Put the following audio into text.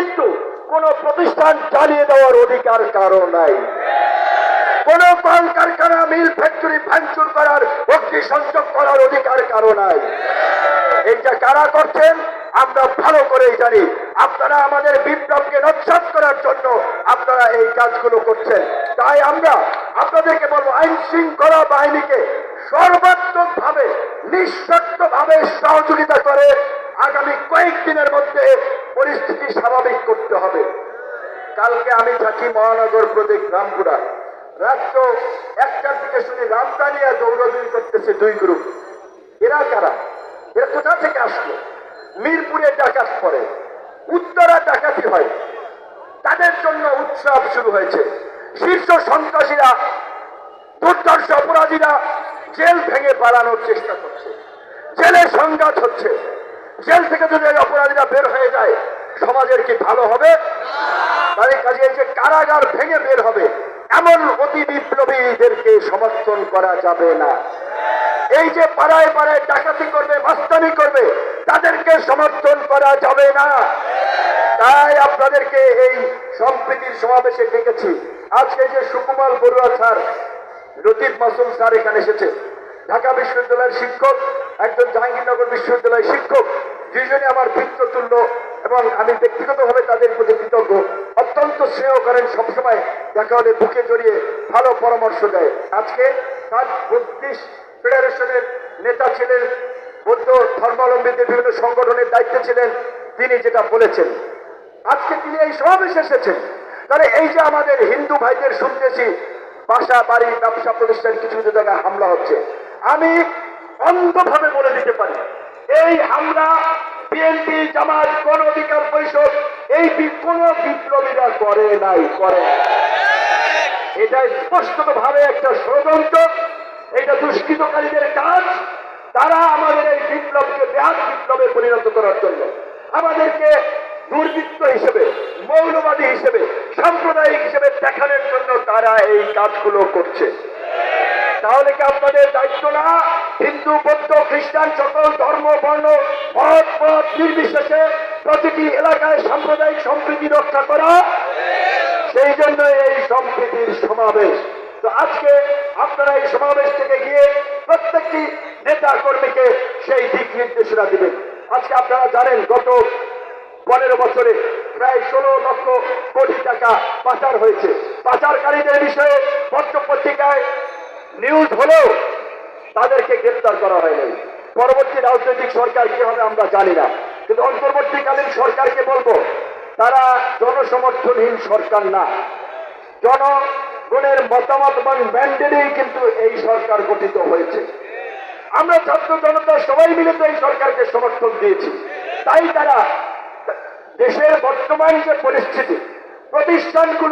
কিন্তু কোন প্রতিষ্ঠান চালিয়ে দেওয়ার অধিকার কারও নাই। কোন কল কারখানা মিল ফ্যাক্টরি ভাঙচুর করার অগ্নি সংযোগ করার অধিকার কারও নাই। এইটা কারা করছেন? আমরা ভালো করেই জানি। আপনারা আমাদের বিপ্লবকে নচ্ছাদ করার জন্য আপনারা এই কাজগুলো করছেন। তাই আমরা আপনাদেরকে বলব, আইন শৃঙ্খলা বাহিনীকে সর্বাত্মক ভাবে নিঃশর্ত ভাবে সহযোগিতা করে আগামী কয়েকদিনের মধ্যে পরিস্থিতি স্বাভাবিক করতে হবে। কালকে আমি থাকি মহানগর প্রদেশ রামপুরা। রাত্র একটার দিকে শুনি রামদানিয়া দৌড়দৌড়ি করতেছে দুই গ্রুপ এরা কারা? এরা কোথা থেকে আসলো? মিরপুরে ডাকাত পড়ে। উত্তরা ডাকাতি হয়। তাদের জন্য উৎসব শুরু হয়েছে। শীর্ষ সন্ত্রাসীরা, দুর্দর্শ অপরাধীরা জেল ভেঙে পালানোর চেষ্টা করছে। জেলে সংঘাত হচ্ছে। জেল থেকে যদি এই অপরাধীরা বের হয়ে যায়, সমাজের কি ভালো হবে? তাদের কাজে এই যে কারাগার ভেঙে বের হবে। এমন অতি বিপ্লবীদেরকে সমর্থন করা যাবে না। এই যে পাড়ায় পাড়ায় ডাকাতি করবে মাস্তানি করবে, তাদেরকে সমর্থন করা যাবে না। তাই আপনাদেরকে এই সম্প্রীতির সমাবেশে ডেকেছি। আজকে যে সুকুমার বড়ুয়া স্যার, লতিফ মাসুম স্যার এখানে এসেছে। ঢাকা বিশ্ববিদ্যালয়ের শিক্ষক, একজন জাহাঙ্গীরনগর বিশ্ববিদ্যালয়ের শিক্ষক, দুইজনে আমার পিতৃতুল্য এবং আমি ব্যক্তিগতভাবে তাদের প্রতি কৃতজ্ঞ। অত্যন্ত শ্রেয় করেন, সবসময় দেখা হলে বুকে জড়িয়ে ভালো পরামর্শ দেয়। আজকে তার বুদ্ধিস্ট ফেডারেশনের নেতা ছিলেন, বৌদ্ধ ধর্মাবলম্বীদের বিভিন্ন সংগঠনের দায়িত্বে ছিলেন, তিনি যেটা বলেছেন। আজকে তিনি এই সমাবেশে এসেছেন। তাহলে এই যে আমাদের হিন্দু ভাইদের শুনতেছি, বাসা, বাড়ি, ব্যবসা প্রতিষ্ঠান, কিছু কিছু জায়গায় হামলা হচ্ছে। আমি অন্ধভাবে বলে দিতে পারি। এই হামলা, বিএনপি জামাত গণ অধিকার পরিষদ, এই কোনো বিপ্লবীরা করে নাই, করে এটা স্পষ্টত ভাবে একটা ষড়যন্ত্র, এটা দুষ্কৃতকারীদের কাজ। তারা আমাদের এই বিপ্লবকে ব্যাস বিপ্লবে পরিণত করার জন্য আমাদেরকে দুর্বৃত্ত হিসেবে, মৌলবাদী হিসেবে, সাম্প্রদায়িক হিসেবে দেখানোর জন্য তারা এই কাজগুলো করছে। তাহলে কি আপনাদের দায়িত্ব না? হিন্দু, বৌদ্ধ, খ্রিস্টান, সকল ধর্ম, বর্ণ নির্বিশেষে প্রতিটি এলাকায় সাম্প্রদায়িক সম্প্রীতি রক্ষা করা। সেই জন্য এই সম্প্রীতির সমাবেশ। তো আজকে আপনারা এই সমাবেশ থেকে গিয়ে প্রত্যেকটি নেতা কর্মীকে সেই দিক নির্দেশনা দিবেন। আজকে আপনারা জানেন, গত পনেরো বছরে প্রায় ষোলো লক্ষ কোটি টাকা পাচার হয়েছে। পাচারকারীদের বিষয়ে পত্র পত্রিকায় নিউজ হলেও তাদেরকে গ্রেপ্তার করা হয়নি। পরবর্তী রাজনৈতিক সরকার কি হবে আমরা জানি না। কিন্তু অন্তর্বর্তীকালীন সরকারকে বলব, তারা জনসমর্থনহীন সরকার না। জনগণের মতামত এবং ম্যান্ডেটেই কিন্তু এই সরকার গঠিত হয়েছে। আমরা ছাত্র জনতা সবাই মিলে তো এই সরকারকে সমর্থন দিয়েছি। তাই তারা দেশের বর্তমান যে পরিস্থিতি, প্রতিষ্ঠানগুলো